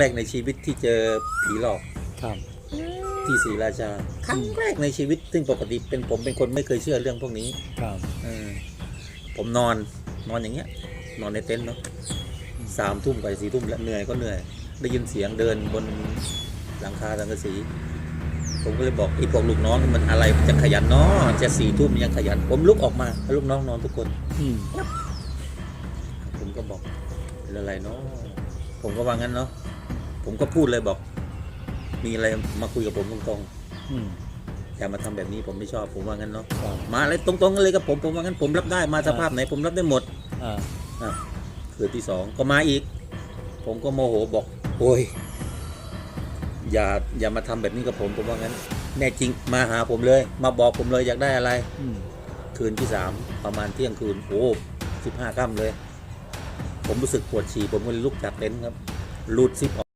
แรกในชีวิตที่เจอผีหลอกครับ ที่ศรีราชาครั้งแรกในชีวิต ซึ่งปกติเป็นผมเป็นคนไม่เคยเชื่อเรื่องพวกนี้ครับเออผมนอนนอนอย่างเงี้ย นอนในเต็นท์เนาะสามทุ่มไปสี่ทุ่มแล้วเหนื่อยก็เหนื่อย ได้ยินเสียงเดินบนหลังคาสังกะสีผมก็เลยบอกไอ้พวกลูกน้องนี่มันอะไรมันจะขยันเนาะจะสี่ทุ่มยังขยัน ผมลุกออกมาแล้วลูกน้องนอนทุกคน อืมผมก็บอกเป็นอะไรเนาะ ผมก็ว่างั้นเนาะผมก็พูดเลยบอก มีอะไรมาคุยกับผมตรงอืมๆอย่ามาทำแบบนี้ผมไม่ชอบผมว่างั้นเนาะครับมาอะไรตรงๆกันเลยกับผมผมว่างั้นผมรับได้มาสภาพไหนผมรับได้หมดอ่าอะคืนที่สองก็มาอีก ผมก็โมโหบอก โอ้ยอย่าอย่ามาทำแบบนี้กับผมผมว่างั้น แน่จริงมาหาผมเลย มาบอกผมเลยอยากได้อะไรอืมคืนที่สามประมาณเที่ยงคืนโอ้สิบห้าค่ำเลย ผมรู้สึกปวดฉี่ผมก็เลยลุกจากเต็นท์ครับรูดซิปออก